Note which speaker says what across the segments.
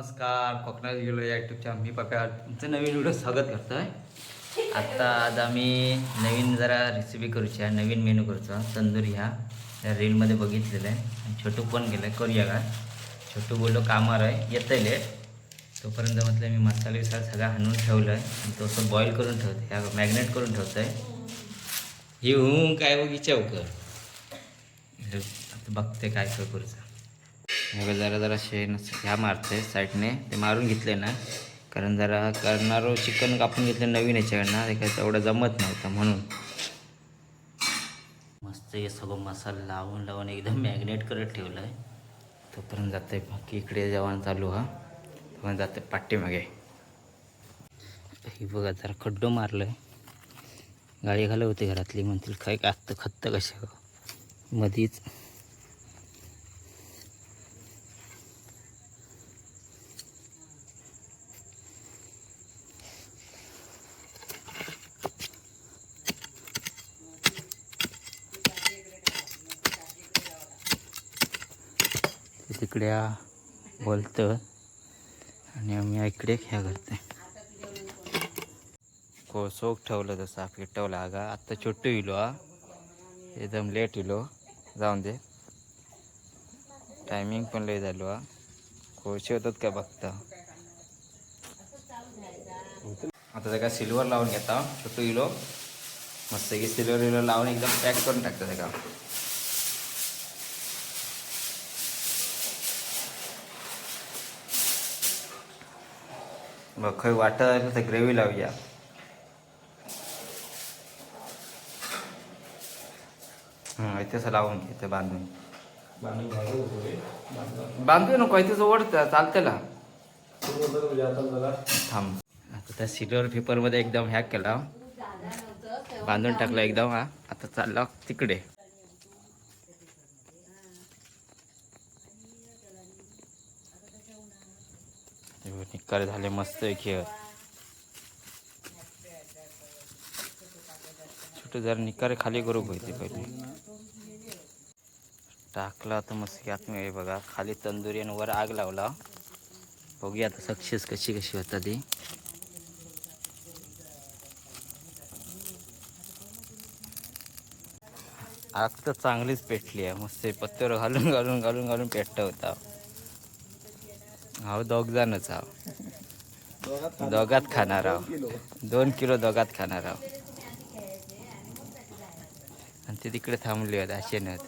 Speaker 1: नमस्कार कोकणात गेलो या युट्यूबच्या मी पप्या तुमचं नवीन व्हिडिओ स्वागत करतो आहे आत्ता आज आम्ही नवीन जरा रेसिपी करूची आहे नवीन मेनू करूचा. तंदुरी ह्या त्या रीलमध्ये बघितलेलं आहे छोटू पण गेलं आहे करूया का? छोटू बोललो कामावर आहे येतं लेट तोपर्यंत म्हटलं मी मसाले विसाला सगळा हाणून ठेवलं आहे आणि तो असं बॉईल करून ठेवतो ह्या मॅग्नेट करून ठेवतो आहे ही हूं काय बघ विचाव कर आता बघते काय काय करूचं. हे जरा जरा शेण असं ह्या मारते साईडने. ते मारून घेतले ना कारण जरा करणारो चिकन कापून घेतलं नवीन याच्याकडनं ते काय तेवढं जमत नव्हतं म्हणून. मस्त हे सगळं मसाला लावून लावून एकदम मॅग्नेट करत ठेवलं आहे तोपर्यंत जाते बाकी इकडे जेवण चालू हा. तोपर्यंत जाते पाठीमागे. हे बघा जरा खड्डो मारलं आहे गाडी घालवते घरातली म्हणतील काय का आत्ता खत्त कशा मधीच. इकड्या बोलतं. आणि आम्ही इकडे ह्या करते कोसोक ठेवलं तसं पेटवलं आगा आत्ता छोटू इलो हा. एकदम लेट इलो. जाऊन दे. टायमिंग पण लय झालो हा. कोळशे होतात का बघता? आता त्याका सिल्वर लावून घेता छोटू इलो. मस्त की सिल्वर इलो लावून एकदम पॅक करून टाकता त्याका बघ खंय वाटत आलं तर ग्रेव्ही लावूया. हं, असं लावून घे ते बांधून बांधू नको इथेच ओढतं चालतेला थांब. आता त्या सिल्वर पेपरमध्ये एकदम हॅक केला. बांधून टाकला एकदम हा. आता चालला तिकडे. निकाल झाले मस्त खेळ. छोटे जरा निकारे खाली करू होते पहिले. टाकला तर मस्त आत मिळेल बघा खाली तंदुरी आणि वर आग लावला. बघूया आता सक्सेस कशी कशी होता ती आग तर चांगलीच पेटली आहे. मस्त पत्त्यावर घालून घालून घालून घालून पेटता होता हा दोघ जणच हा दोघात खाणार आहो. दोन किलो दोघात खाणार आहो. आणि ते तिकडे थांबले आहेत असे नाहीत.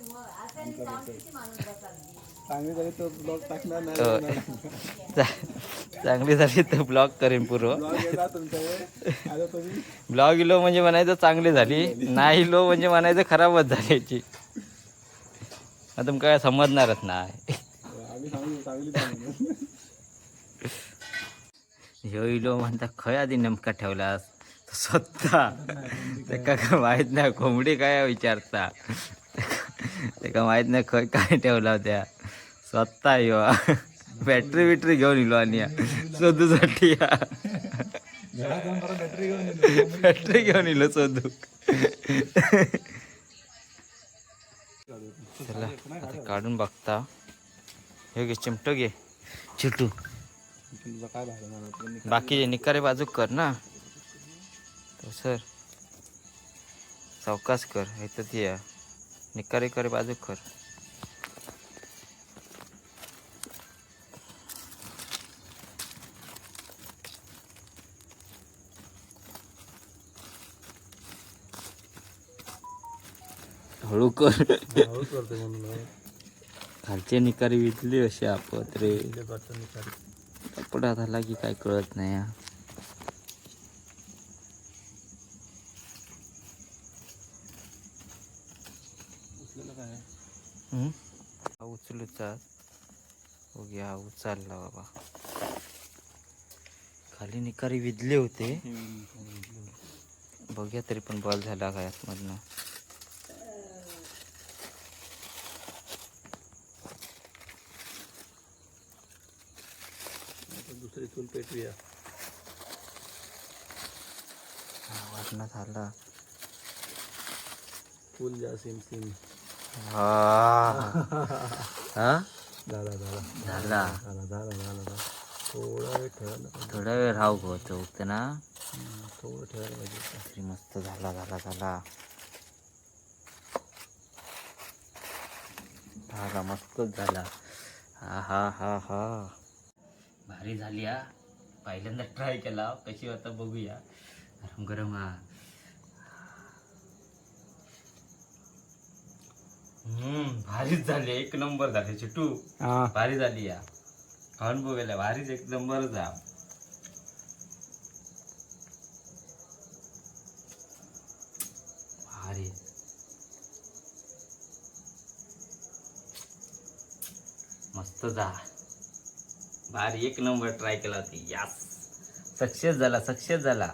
Speaker 2: चांगली झाली
Speaker 1: तर ब्लॉग करेन पूर्व.
Speaker 2: ब्लॉग
Speaker 1: इलो म्हणजे म्हणायचं चांगली झाली. नाही इलो म्हणजे म्हणायचं खराबच झाली याची. आता तुमका काय समजणारच नाही
Speaker 2: आम्ही सांगू चांगली सांगू
Speaker 1: ह्यो इलो म्हणता खय आधी नेमका ठेवलास? स्वतः. त्याका माहीत माहीत नाही कोंबडी काय विचारता? त्याका माहीत नाही खय काय ठेवला त्या स्वतः यो. बॅटरी बिटरी घेऊन इलो आणि शोधूसाठी या.
Speaker 2: बॅटरी घेऊन
Speaker 1: इलो शोधू चला काढून बघता. हे घे चिमटो घे. चिटू
Speaker 2: काय भाडं
Speaker 1: बाकीचे निकारे बाजूक कर ना. तर सर सावकाश कर हे तर ती. निकारे करे बाजूक कर. हळू कर. खालचे निकारी विकली अशी आपत कपडा झाला की काय कळत नाही. हा. हा उचलूचा हा उचलला बाबा. खाली निकारी विधले होते. बघूया तरी पण बॉल झाला काय आतमधनं.
Speaker 2: दुसरी चूल पेटूया.
Speaker 1: हा, वरनं झाला.
Speaker 2: फुल जा सिम सिम.
Speaker 1: हा. हा?
Speaker 2: झाला झाला.
Speaker 1: झाला.
Speaker 2: झाला झाला झाला झाला. थोडा वेळ ठेवायला पाहिजे
Speaker 1: थोडा वेळ राहू गो ना.
Speaker 2: थोडं ठेवायला पाहिजे.
Speaker 1: तरी मस्त झाला झाला झाला. झाला मस्तच झाला. हा हा हा हा. भारी झाली हा. पहिल्यांदा ट्राय केला कशी आता बघूया. गरम गरम हा. हम्म भारीच झाली एक नंबर झाले चिटू भारी झाली या खाऊन बघायला भारीच एक नंबरच हा. भारी. मस्त जा. भारी एक नंबर ट्राय केला होती. यास सक्सेस झाला सक्सेस झाला.